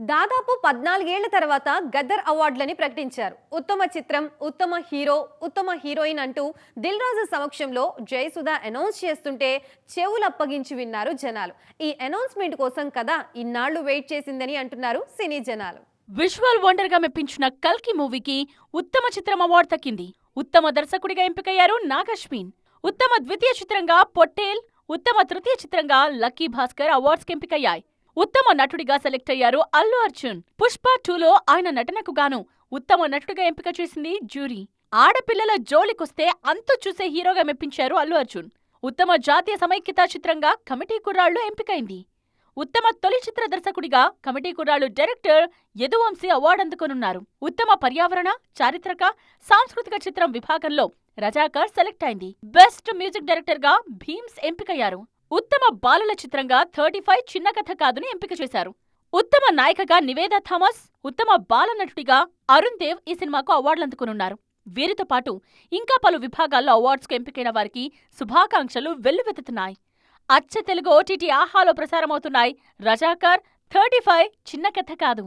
దాదాపు పద్నాలుగేళ్ళ తర్వాత గద్దర్ అవార్డులని ప్రకటించారు. ఉత్తమ చిత్రం ఉత్తమ హీరో ఉత్తమ హీరోయిన్ అంటూ దిల్ రాజు సమక్షంలో జయసుధ అనౌన్స్ చేస్తుంటే చెవులు అప్పగించి విన్నారు జనాలు. ఈ అనౌన్స్మెంట్ కోసం కదా ఇన్నాళ్ళు వెయిట్ చేసిందని అంటున్నారు సినీ జనాలు. విజువల్ వండర్గా మెప్పించిన కల్కి మూవీకి ఉత్తమ చిత్రం అవార్డు తక్కింది. ఉత్తమ దర్శకుడిగా ఎంపికయ్యారు నాగశ్విన్. ఉత్తమ ద్వితీయ చిత్రంగా పొట్టేల్ ఉత్తమ తృతీయ చిత్రంగా లక్కీ భాస్కర్ అవార్డ్స్ ఎంపికయ్యాయి. ఉత్తమ నటుడిగా సెలెక్ట్ అయ్యారు అల్లు అర్జున్. పుష్ప టూలో ఆయన నటనకు గాను ఉత్తమ నటుడిగా ఎంపిక చేసింది జ్యూరీ. ఆడపిల్లల జోలికొస్తే అంతు చూసే హీరోగా మెప్పించారు అల్లు అర్జున్. ఉత్తమ జాతీయ సమైక్యతా చిత్రంగా కమిటీ కుర్రాళ్ళు ఎంపికైంది. ఉత్తమ తొలి చిత్ర దర్శకుడిగా కమిటీ కుర్రాళ్ళు డైరెక్టర్ యదువంశీ అవార్డు అందుకొనున్నారు. ఉత్తమ పర్యావరణ చారిత్రక సాంస్కృతిక చిత్రం విభాగంలో రజాకర్ సెలెక్ట్ అయింది. బెస్ట్ మ్యూజిక్ డైరెక్టర్గా భీమ్స్ ఎంపికయ్యారు. ఉత్తమ బాలల చిత్రంగా థర్టీ ఫైవ్ చిన్న కథ కాదుని ఎంపిక చేశారు. ఉత్తమ నాయికగా నివేదా థామస్ ఉత్తమ బాల నటుడిగా అరుణ్ దేవ్ ఈ సినిమాకు అవార్డులు అందుకునున్నారు. వీరితో పాటు ఇంకా పలు విభాగాల్లో అవార్డ్స్కు ఎంపికైన వారికి శుభాకాంక్షలు వెల్లువెత్తుతున్నాయి. అచ్చ తెలుగు ఓటీటీ ఆహాలో ప్రసారమవుతున్నాయి. రజాకర్ థర్టీ ఫైవ్ చిన్న కథ కాదు.